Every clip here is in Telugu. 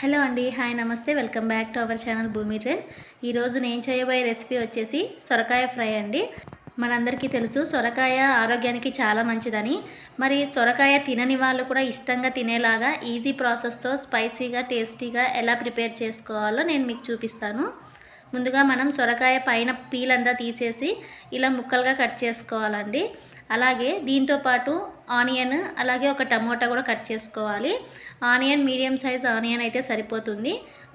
హలో అండి హాయ్ నమస్తే. Welcome back to our channel Bhoomi trend. ఈరోజు నేను చేయబోయే రెసిపీ వచ్చేసి సొరకాయ ఫ్రై అండి. మనందరికీ తెలుసు సొరకాయ ఆరోగ్యానికి చాలా మంచిదని. మరి సొరకాయ తినని వాళ్ళు కూడా ఇష్టంగా తినేలాగా ఈజీ ప్రాసెస్తో స్పైసీగా టేస్టీగా ఎలా ప్రిపేర్ చేసుకోవాలో నేను మీకు చూపిస్తాను. ముందుగా మనం సొరకాయ పైన పీలంతా తీసేసి ఇలా ముక్కలుగా కట్ చేసుకోవాలండి. అలాగే దీంతో పాటు ఆనియన్ అలాగే ఒక టమోటా కూడా కట్ చేసుకోవాలి. ఆనియన్ మీడియం సైజ్ ఆనియన్ అయితే సరిపోతుంది.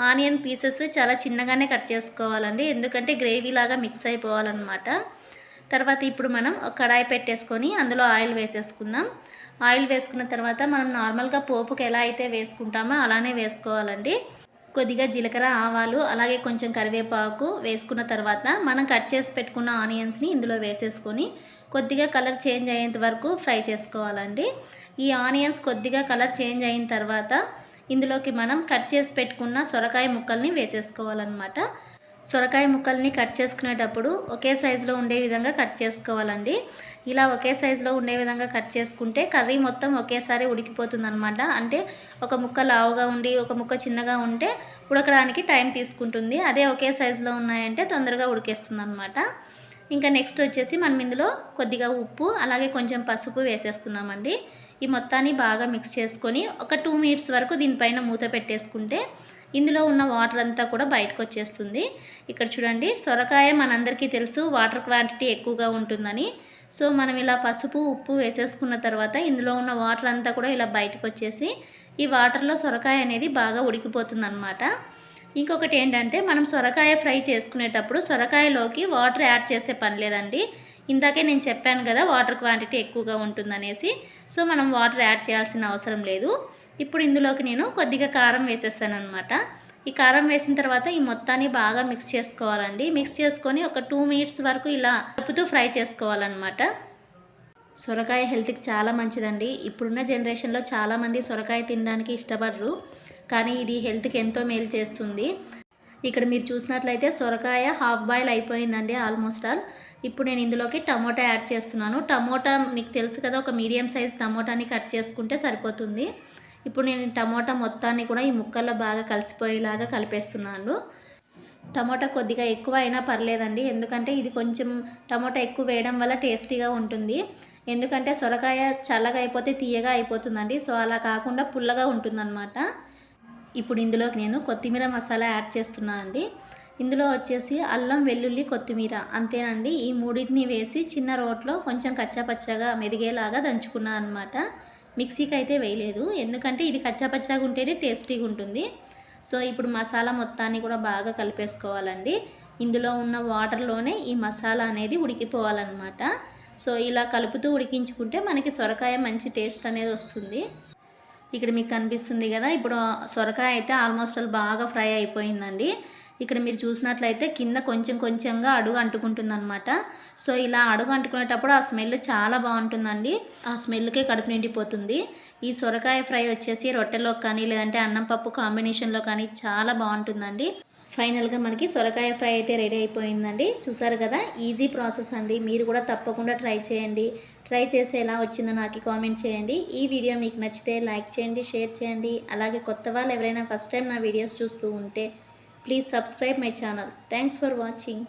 ఆనియన్ పీసెస్ చాలా చిన్నగానే కట్ చేసుకోవాలండి. ఎందుకంటే గ్రేవీ లాగా మిక్స్ అయిపోవాలన్నమాట. తర్వాత ఇప్పుడు మనం కడాయి పెట్టేసుకొని అందులో ఆయిల్ వేసేసుకుందాం. ఆయిల్ వేసుకున్న తర్వాత మనం నార్మల్గా పోపుకి ఎలా అయితే వేసుకుంటామో అలానే వేసుకోవాలండి. కొద్దిగా జీలకర్ర ఆవాలు అలాగే కొంచెం కరివేపాకు వేసుకున్న తర్వాత మనం కట్ చేసి పెట్టుకున్న ఆనియన్స్ని ఇందులో వేసేసుకొని కొద్దిగా కలర్ చేంజ్ అయ్యేంత వరకు ఫ్రై చేసుకోవాలండి. ఈ ఆనియన్స్ కొద్దిగా కలర్ చేంజ్ అయిన తర్వాత ఇందులోకి మనం కట్ చేసి పెట్టుకున్న సొరకాయ ముక్కల్ని వేసేసుకోవాలన్నమాట. సొరకాయ ముక్కల్ని కట్ చేసుకునేటప్పుడు ఒకే సైజులో ఉండే విధంగా కట్ చేసుకోవాలండి. ఇలా ఒకే సైజులో ఉండే విధంగా కట్ చేసుకుంటే కర్రీ మొత్తం ఒకేసారి ఉడికిపోతుంది అనమాట అంటే ఒక ముక్క లావుగా ఉండి ఒక ముక్క చిన్నగా ఉంటే ఉడకడానికి టైం తీసుకుంటుంది. అదే ఒకే సైజులో ఉన్నాయంటే తొందరగా ఉడికేస్తుంది అనమాట ఇంకా నెక్స్ట్ వచ్చేసి మనం ఇందులో కొద్దిగా ఉప్పు అలాగే కొంచెం పసుపు వేసేస్తున్నామండి. ఈ మొత్తాన్ని బాగా మిక్స్ చేసుకొని ఒక టూ మినిట్స్ వరకు దీనిపైన మూత పెట్టేసుకుంటే ఇందులో ఉన్న వాటర్ అంతా కూడా బయటకు వచ్చేస్తుంది ఇక్కడ చూడండి సొరకాయ మనందరికీ తెలుసు వాటర్ క్వాంటిటీ ఎక్కువగా ఉంటుందని. సో మనం ఇలా పసుపు ఉప్పు వేసేసుకున్న తర్వాత ఇందులో ఉన్న వాటర్ అంతా కూడా ఇలా బయటకు వచ్చేసి ఈ వాటర్లో సొరకాయ అనేది బాగా ఉడికిపోతుంది అనమాట ఇంకొకటి ఏంటంటే మనం సొరకాయ ఫ్రై చేసుకునేటప్పుడు సొరకాయలోకి వాటర్ యాడ్ చేసే పని లేదండి. ఇందాకే నేను చెప్పాను కదా వాటర్ క్వాంటిటీ ఎక్కువగా ఉంటుందనేసి. సో మనం వాటర్ యాడ్ చేయాల్సిన అవసరం లేదు. ఇప్పుడు ఇందులోకి నేను కొద్దిగా కారం వేసేస్తాను అనమాట ఈ కారం వేసిన తర్వాత ఈ మొత్తాన్ని బాగా మిక్స్ చేసుకోవాలండి. మిక్స్ చేసుకొని ఒక టూ మినిట్స్ వరకు ఇలా కలుపుతూ ఫ్రై చేసుకోవాలన్నమాట. సొరకాయ హెల్త్కి చాలా మంచిదండి. ఇప్పుడున్న జనరేషన్లో చాలామంది సొరకాయ తినడానికి ఇష్టపడరు. కానీ ఇది హెల్త్కి ఎంతో మేలు చేస్తుంది. ఇక్కడ మీరు చూసినట్లయితే సొరకాయ హాఫ్ బాయిల్ అయిపోయిందండి ఆల్మోస్ట్ ఆల్. ఇప్పుడు నేను ఇందులోకి టమోటా యాడ్ చేస్తున్నాను. టమోటా మీకు తెలుసు కదా ఒక మీడియం సైజ్ టమోటాని కట్ చేసుకుంటే సరిపోతుంది. ఇప్పుడు నేను టమోటా మొత్తాన్ని కూడా ఈ ముక్కల్లో బాగా కలిసిపోయేలాగా కలిపేస్తున్నాను. టమోటా కొద్దిగా ఎక్కువ అయినా పర్లేదండి ఎందుకంటే ఇది కొంచెం టమోటా ఎక్కువ వేయడం వల్ల టేస్టీగా ఉంటుంది. ఎందుకంటే సొరకాయ చల్లగా అయిపోతే తీయగా అయిపోతుందండి సో అలా కాకుండా పుల్లగా ఉంటుందన్నమాట. ఇప్పుడు ఇందులోకి నేను కొత్తిమీర మసాలా యాడ్ చేస్తున్నా అండి. ఇందులో వచ్చేసి అల్లం వెల్లుల్లి కొత్తిమీర అంతేనండి. ఈ మూడింటిని వేసి చిన్న రోట్లో కొంచెం కచ్చాపచ్చగా మెదిగేలాగా దంచుకున్నా అనమాట మిక్సీకి అయితే వేయలేదు. ఎందుకంటే ఇది కచ్చాపచ్చాగా ఉంటేనే టేస్టీగా ఉంటుంది. సో ఇప్పుడు మసాలా మొత్తాన్ని కూడా బాగా కలిపేసుకోవాలండి. ఇందులో ఉన్న వాటర్లోనే ఈ మసాలా అనేది ఉడికిపోవాలన్నమాట. సో ఇలా కలుపుతూ ఉడికించుకుంటే మనకి సొరకాయ మంచి టేస్ట్ అనేది వస్తుంది. ఇక్కడ మీకు కనిపిస్తుంది కదా. ఇప్పుడు సొరకాయ అయితే ఆల్మోస్ట్ బాగా ఫ్రై అయిపోయిందండి. ఇక్కడ మీరు చూసినట్లయితే కింద కొంచెం కొంచెంగా అడుగు అంటుకుంటుందన్నమాట. సో ఇలా అడుగు అంటుకునేటప్పుడు ఆ స్మెల్ చాలా బాగుంటుందండి. ఆ స్మెల్కే కడుపు నిండిపోతుంది. ఈ సొరకాయ ఫ్రై వచ్చేసి రొట్టెలో కానీ లేదంటే అన్నం పప్పు కాంబినేషన్లో కానీ చాలా బాగుంటుందండి. ఫైనల్గా మనకి సొరకాయ ఫ్రై అయితే రెడీ అయిపోయిందండి. చూసారు కదా ఈజీ ప్రాసెస్ అండి. మీరు కూడా తప్పకుండా ట్రై చేయండి. ట్రై చేసి ఎలా వచ్చిందో నాకు కామెంట్ చేయండి. ఈ వీడియో మీకు నచ్చితే లైక్ చేయండి షేర్ చేయండి. అలాగే కొత్త వాళ్ళు ఎవరైనా ఫస్ట్ టైం నా వీడియోస్ చూస్తూ ఉంటే please subscribe my channel. Thanks for watching.